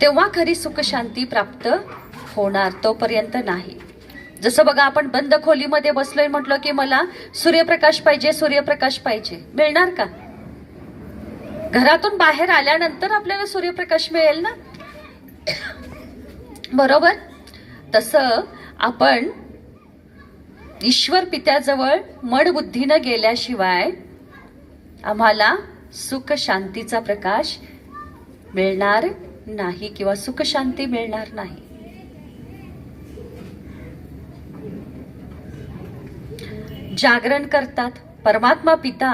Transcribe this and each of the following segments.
तेव्हा खरी सुखशांती प्राप्त होणार तोपर्यंत नाही. जसं बघा आपण बंद खोलीमध्ये बसलोय म्हटलं की मला सूर्यप्रकाश पाहिजे सूर्यप्रकाश पाहिजे. मिळणार का? घरातून बाहेर आल्यानंतर आपल्याला सूर्यप्रकाश मिळेल ना? बरोबर? तसं आपण ईश्वर पित्याजवळ मडबुद्धीनं गेल्याशिवाय आम्हाला सुख शांतीचा प्रकाश मिळणार नाही किंवा सुखशांती मिळणार नाही. जागरण करतात परमात्मा पिता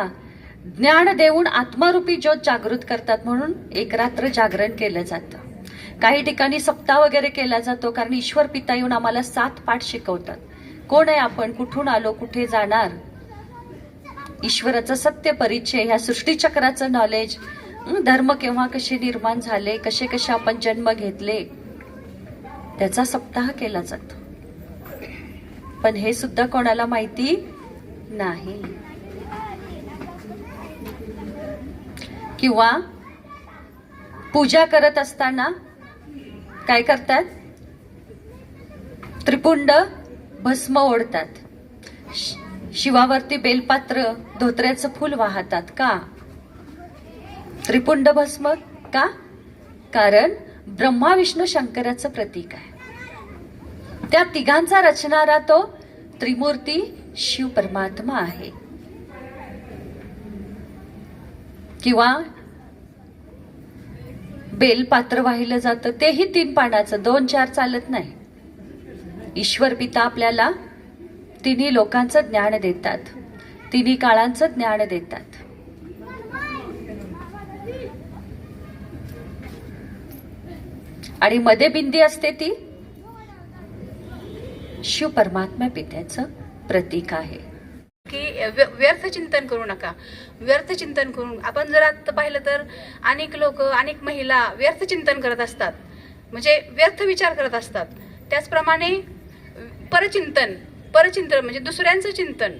ज्ञान देऊन आत्मारूपी ज्योत जागृत करतात म्हणून एक रात्र जागरण केलं जातं. काही ठिकाणी सप्ताह वगैरे केला जातो कारण ईश्वर पिता येऊन आम्हाला सात पाठ शिकवतात. कोण आहे आपण? कुठून आलो? कुठे जाणार? ईश्वराचं सत्य परिचय ह्या सृष्टीचक्राचं नॉलेज धर्म केव्हा कसे निर्माण झाले कसे कसे आपण जन्म घेतले त्याचा सप्ताह केला जातो. पण हे सुद्धा कोणाला माहिती नाही. किंवा पूजा करत असताना काय करतात? त्रिपुंड भस्म ओढतात. शि- शिवावरती बेलपात्र धोत्र्याचं फूल वाहतात का? त्रिपुंड भस्म का? कारण ब्रह्मा विष्णू शंकराचं प्रतीक आहे. त्या तिघांचा रचणारा तो त्रिमूर्ती शिव परमात्मा आहे. किंवा बेलपात्र वाहिलं जातं तेही तीन पानाचं दोन चार चालत नाही. ईश्वर पिता आपल्याला तिन्ही लोकांचं ज्ञान देतात. तिन्ही काळांचं ज्ञान देतात. आणि मध्ये बिंदी असते ती? शिव परमात्मा पित्याचं प्रतीक आहे. की व्य- व्यर्थ चिंतन करू नका. व्यर्थ चिंतन करून आपण जर आता पाहिलं तर अनेक लोक अनेक महिला व्यर्थ चिंतन करत असतात. म्हणजे व्यर्थ विचार करत असतात. त्याचप्रमाणे परचिंतन परचिंतन म्हणजे दुसऱ्यांचं चिंतन.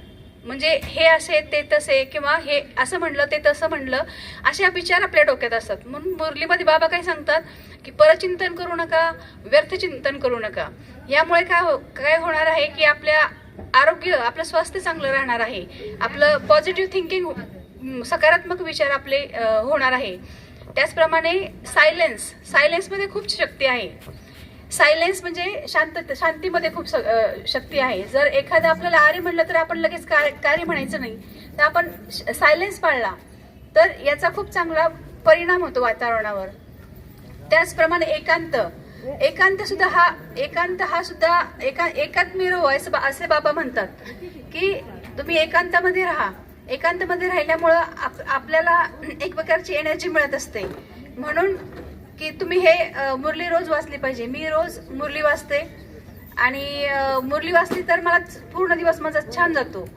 म्हणजे हे असे ते तसे किंवा हे असं म्हणलं ते तसं म्हणलं असे विचार आपल्या डोक्यात असतात. म्हणून मुरलीमध्ये बाबा काय सांगतात की परचिंतन करू नका व्यर्थ चिंतन करू नका. यामुळे काय हो-, काय होणार आहे की आपल्या आरोग्य आपलं स्वास्थ्य चांगलं राहणार आहे. आपलं पॉझिटिव्ह हो-, थिंकिंग सकारात्मक विचार आपले होणार आहे. त्याचप्रमाणे सायलेन्स सायलेन्समध्ये खूप शक्ती आहे. सायलेन्स म्हणजे शांत शांतीमध्ये खूप स- शक्ती आहे. जर एखादं आपल्याला आरे म्हणलं तर आपण लगेच कार्य कार्य म्हणायचं नाही. तर आपण सायलेन्स पाळला तर याचा खूप चांगला परिणाम होतो वातावरणावर. त्याचप्रमाणे एकांत. एकांत सुद्धा हा एकांत हा सुद्धा एका एकात्मी रहो बा- असे बाबा म्हणतात की तुम्ही एकांतामध्ये राहा. एकांतामध्ये राहिल्यामुळं आप, आपल्याला एक प्रकारची एनर्जी मिळत असते. म्हणून की तुम्ही हे मुरली रोज वाचली पाहिजे. मी रोज मुरली वाचते. आणि मुरली वाचली तर मला पूर्ण दिवस माझा छान जातो.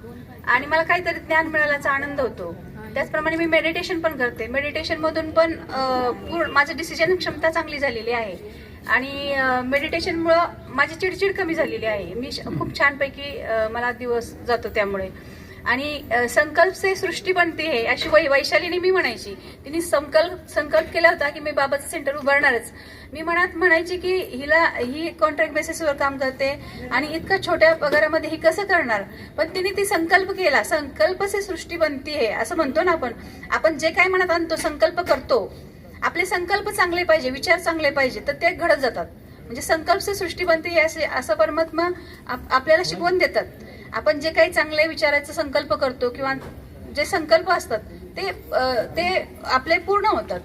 आणि मला काहीतरी ज्ञान मिळाल्याचा आनंद होतो. त्याचप्रमाणे मी मेडिटेशन पण करते. मेडिटेशन मधून पण पूर्ण माझी डिसिजन क्षमता चांगली झालेली आहे. आणि मेडिटेशनमुळं माझी चिडचिड कमी झालेली आहे. मी श- खूप छानपैकी मला दिवस जातो त्यामुळे. आणि संकल्प से सृष्टी बनते हे अशी वै वैशालीने मी म्हणायची. तिने संकल्प संकल्प केला होता की मी बाबाचं सेंटर उभारणारच. मी म्हणत म्हणायची की हिला ही कॉन्ट्रॅक्ट बेसिसवर काम करते आणि इतका छोट्या पगारामध्ये ही कसं करणार? पण तिने ती संकल्प केला. संकल्प से सृष्टी बनती हे असं म्हणतो ना आपण. आपण जे काय म्हणत आणतो संकल्प करतो. आपले संकल्प चांगले पाहिजे विचार चांगले पाहिजे तर ते घडत जातात. म्हणजे संकल्प से सृष्टी बनते हे असे असं परमात्मा आप- आपल्याला शिकवून देतात. आपण जे काही चांगले विचारायचा संकल्प करतो किंवा जे संकल्प असतात ते ते आपले पूर्ण होतात.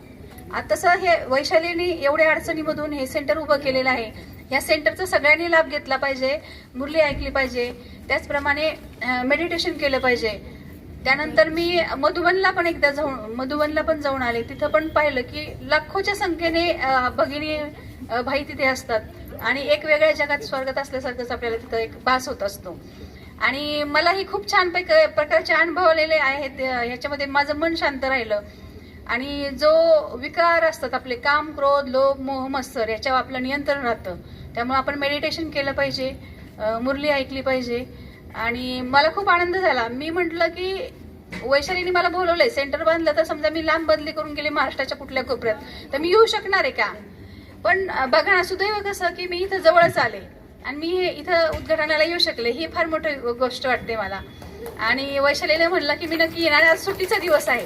तसं हे वैशालीने एवढ्या अडचणीमधून हे सेंटर उभं केलेलं आहे. या सेंटरचा सगळ्यांनी लाभ घेतला पाहिजे मुरली ऐकली पाहिजे त्याचप्रमाणे मेडिटेशन केलं पाहिजे. त्यानंतर मी मधुबनला पण एकदा जाऊन मधुबनला पण जाऊन आले. तिथं पण पाहिलं की लाखोच्या संख्येने भगिनी भाई तिथे असतात. आणि एक वेगळ्या जगात स्वर्गात असल्यासारखंच आपल्याला तिथं एक भास होत असतो. आणि मलाही खूप छान प्रकारचे अनुभवलेले आहेत. ह्याच्यामध्ये माझं मन शांत राहिलं. आणि जो विकार असतात आपले काम क्रोध लोभ मोह मत्सर याच्यावर आपलं नियंत्रण राहतं. त्यामुळे आपण मेडिटेशन केलं पाहिजे. मुरली ऐकली पाहिजे. आणि मला खूप आनंद झाला. मी म्हटलं की वैशालीने मला बोलवलंय सेंटर बांधलं तर समजा मी लांब बदली करून गेले महाराष्ट्राच्या कुठल्या कोपऱ्यात तर मी येऊ शकणार आहे का? पण बघा ना सुदैव कसं की मी इथं जवळच आले. आणि मी हे इथं उद्घाटनाला येऊ शकले. ही फार मोठी गोष्ट वाटते मला. आणि वैशालीने म्हणलं की मी नक्की येणार आज सुट्टीचा दिवस आहे.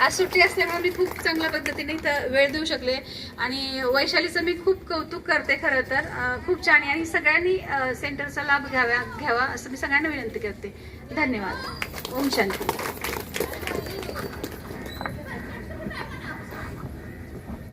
आज सुट्टी असल्यामुळे मी खूप चांगल्या पद्धतीने इथं वेळ देऊ शकले. आणि वैशालीचं मी खूप कौतुक करते खरं तर. खूप छान आहे. आणि सगळ्यांनी सेंटरचा लाभ घ्यावा घ्यावा असं मी सगळ्यांना विनंती करते. धन्यवाद. ओम शांती.